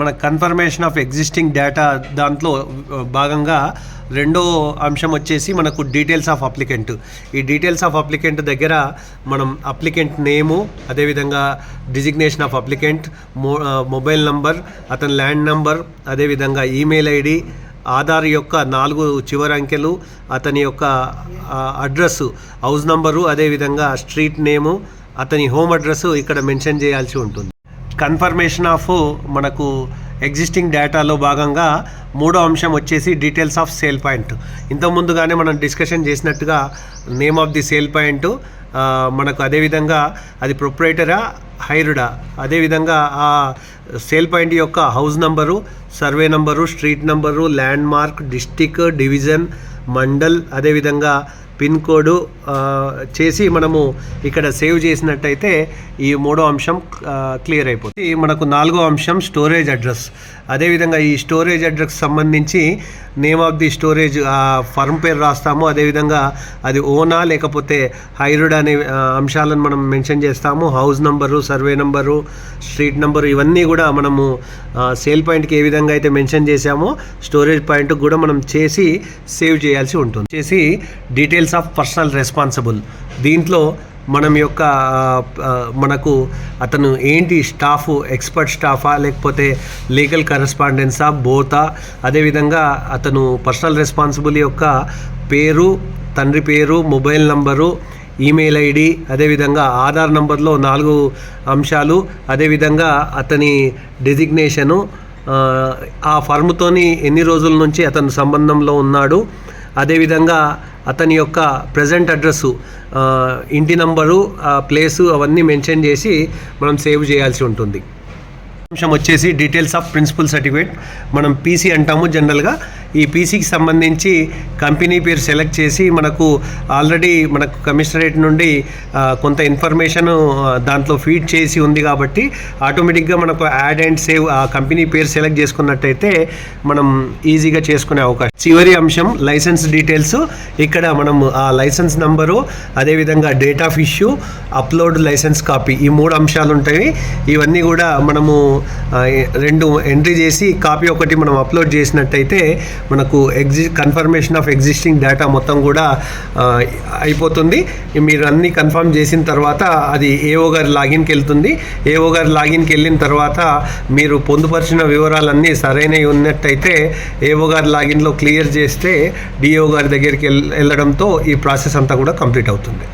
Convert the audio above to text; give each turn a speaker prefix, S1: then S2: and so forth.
S1: మన confirmation of existing data దాంట్లో భాగంగా రెండో అంశం వచ్చేసి మనకు డీటెయిల్స్ ఆఫ్ అప్లికెంట్ ఈ డీటెయిల్స్ ఆఫ్ అప్లికెంట్ దగ్గర మనం అప్లికెంట్ నేము అదేవిధంగా డిజిగ్నేషన్ ఆఫ్ అప్లికెంట్ మో మొబైల్ నంబర్ అతని ల్యాండ్ నంబర్ అదేవిధంగా ఈమెయిల్ ఐడి ఆధార్ యొక్క నాలుగు చివరి అంకెలు అతని యొక్క అడ్రస్సు హౌస్ నంబరు అదేవిధంగా స్ట్రీట్ నేము అతని హోమ్ అడ్రస్ ఇక్కడ మెన్షన్ చేయాల్సి ఉంటుంది. కన్ఫర్మేషన్ ఆఫ్ మనకు ఎగ్జిస్టింగ్ డేటాలో భాగంగా మూడో అంశం వచ్చేసి డీటెయిల్స్ ఆఫ్ సేల్ పాయింట్ ఇంతకుముందుగానే మనం డిస్కషన్ చేసినట్టుగా name of the sale point మనకు అదేవిధంగా అది ప్రొప్రైటరా హైరుడా అదేవిధంగా ఆ. సేల్ పాయింట్ యొక్క house number survey number street number landmark district division mandal అదేవిధంగా పిన్ కోడ్ చేసి మనము ఇక్కడ సేవ్ చేసినట్టయితే ఈ మూడో అంశం క్లియర్ అయిపోతుంది. మనకు నాలుగో అంశం స్టోరేజ్ అడ్రస్. అదేవిధంగా ఈ స్టోరేజ్ అడ్రస్ సంబంధించి name of the storage firm పేరు రాస్తాము. అదేవిధంగా అది ఓనా లేకపోతే హైరుడ్ అనే అంశాలను మనం మెన్షన్ చేస్తాము. House number survey number street number ఇవన్నీ కూడా మనము సేల్ పాయింట్కి ఏ విధంగా అయితే మెన్షన్ చేశామో స్టోరేజ్ పాయింట్ కూడా మనం చేసి సేవ్ చేయాల్సి ఉంటుంది. చేసి డీటెయిల్స్ ఆఫ్ పర్సనల్ రెస్పాన్సిబుల్ దీంట్లో మనం యొక్క మనకు అతను ఏంటి స్టాఫ్ ఎక్స్పర్ట్ స్టాఫా లేకపోతే లీగల్ కరెస్పాండెన్సా బోతా అదేవిధంగా అతను పర్సనల్ రెస్పాన్సిబుల్ యొక్క పేరు తండ్రి పేరు మొబైల్ నంబరు ఈమెయిల్ ఐడి అదేవిధంగా ఆధార్ నంబర్లో నాలుగు అంశాలు అదేవిధంగా అతని డెసిగ్నేషను ఆ, ఫర్మ్తోని ఎన్ని రోజుల నుంచి అతను సంబంధంలో ఉన్నాడు అదేవిధంగా అతని యొక్క ప్రజెంట్ అడ్రస్సు ఇంటి నంబరు ఆ ప్లేసు అవన్నీ మెన్షన్ చేసి మనం సేవ్ చేయాల్సి ఉంటుంది. అంశం వచ్చేసి డీటెయిల్స్ ఆఫ్ ప్రిన్సిపల్ సర్టిఫికేట్ మనం పీసీ అంటాము జనరల్గా ఈ పీసీకి సంబంధించి కంపెనీ పేరు సెలెక్ట్ చేసి మనకు ఆల్రెడీ మనకు కమిషనరేట్ నుండి కొంత ఇన్ఫర్మేషన్ దాంట్లో ఫీడ్ చేసి ఉంది కాబట్టి ఆటోమేటిక్గా మనకు యాడ్ అండ్ సేవ్ ఆ కంపెనీ పేరు సెలెక్ట్ చేసుకున్నట్టయితే మనం ఈజీగా చేసుకునే అవకాశం. చివరి అంశం లైసెన్స్ డీటెయిల్స్ ఇక్కడ మనం ఆ లైసెన్స్ నంబరు అదేవిధంగా date of issue upload license copy ఈ మూడు అంశాలు ఉంటాయి. ఇవన్నీ కూడా మనము రెండు ఎంట్రీ చేసి కాపీ ఒకటి మనం అప్లోడ్ చేసినట్టయితే మనకు ఎగ్జి కన్ఫర్మేషన్ ఆఫ్ ఎగ్జిస్టింగ్ డేటా మొత్తం కూడా అయిపోతుంది. మీరు అన్నీ కన్ఫర్మ్ చేసిన తర్వాత అది ఏఓ గారి లాగిన్కి వెళ్తుంది. ఏఓ గారి లాగిన్కి వెళ్ళిన తర్వాత మీరు పొందుపరిచిన వివరాలన్నీ సరైనవి ఉన్నట్టయితే ఏఓ గారి లాగిన్లో క్లియర్ చేస్తే డిఓ గారి దగ్గరికి వెళ్ళడంతో ఈ ప్రాసెస్ అంతా కూడా కంప్లీట్ అవుతుంది.